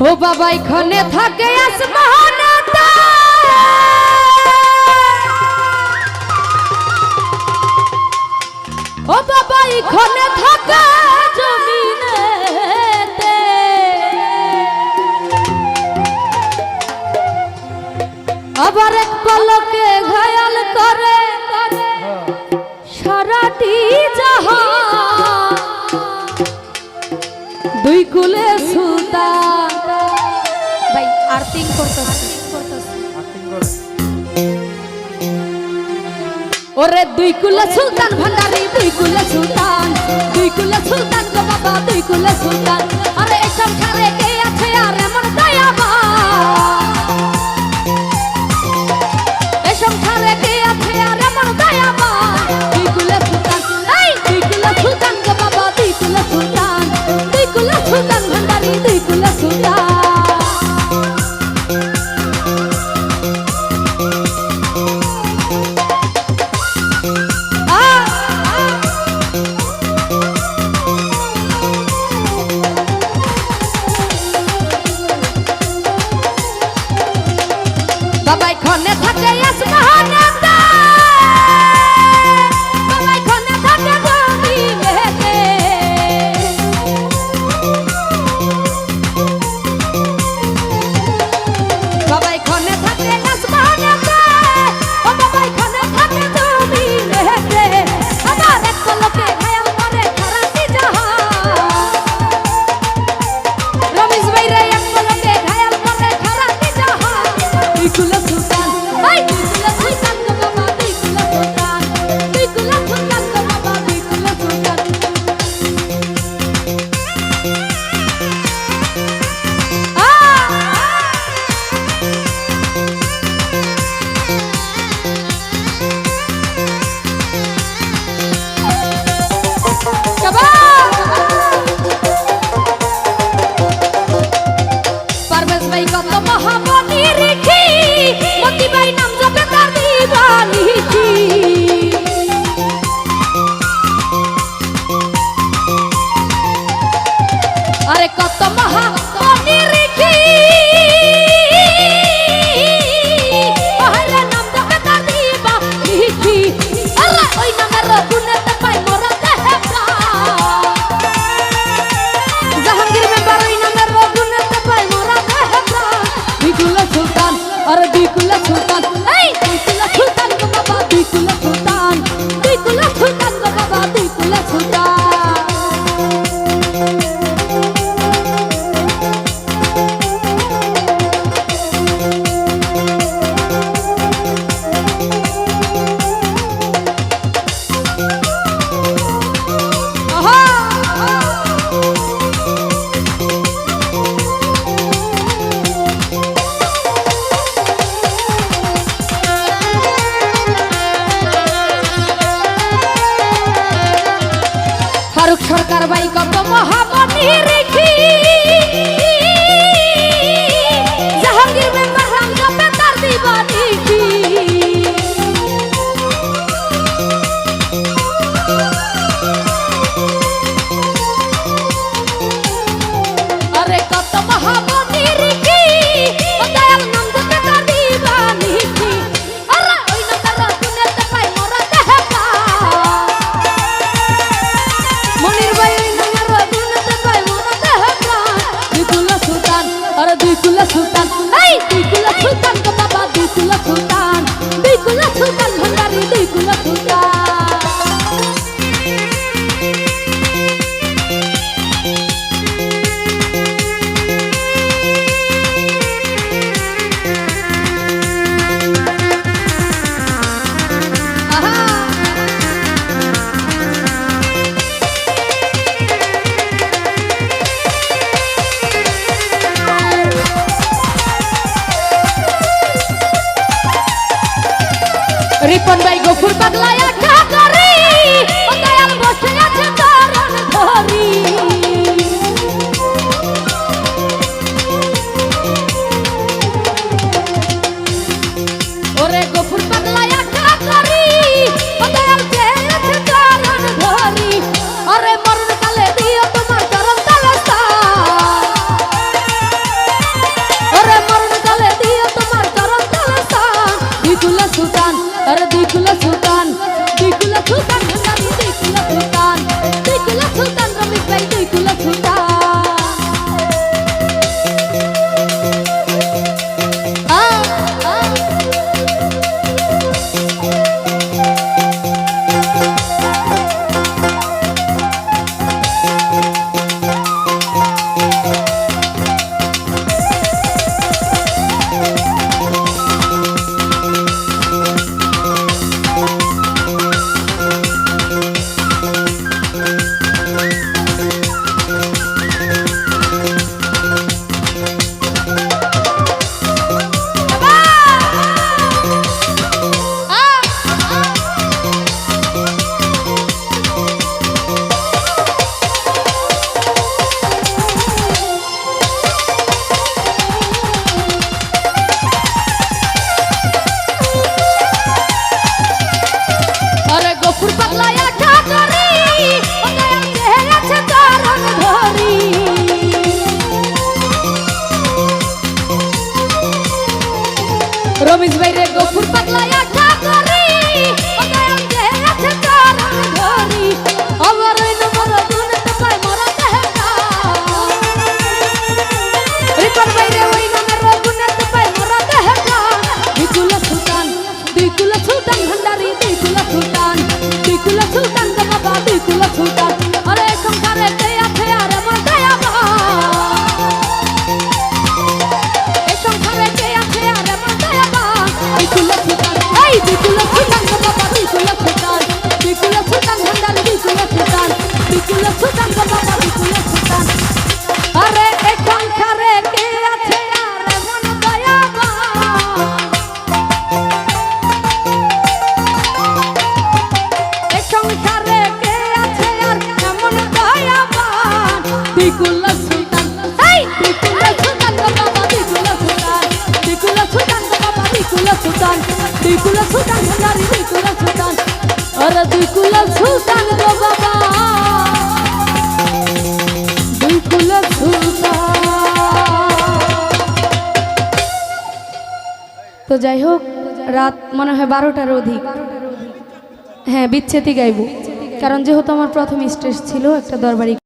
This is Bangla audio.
ও বাবা এখানে থাকে ও বাবা এখানে থাকে দুই কুলে সুতা। ভাই আর্থিং করতেছি ওরে দুই কুলে সুলতান ভান্ডারি দুই কুলে সুলতান। দুই কুলে সুলতান গো বাবা দুই কুলে সুলতান। সবাই কত মহামতি রেখি। রিপন ভাই গফুর পাগলায় রমেশ ভাই রে গফুর পাতলা আটা বিকুল সুলতান গো বাবা বিকুল সুলতান আরে এই সংসারে কে আছে আর আমার দয়াবা এ সংসারে কে আছে আর এমন দয়াবান? বিকুল সুলতান এই বিকুল সুলতান গো বাবা বিকুল সুলতান বিকুল সুলতান গো বাবা বিকুল সুলতান বিকুল সুলতান ভান্ডারি বিকুল সুলতান আরে বিকুল সুলতান গো বাবা যাই হোক, রাত মনে হয় বারোটার অধিক। হ্যাঁ বিচ্ছেদই গাইব। কারণ যেহেতু আমার প্রথম স্টেজ ছিল একটা দরবারি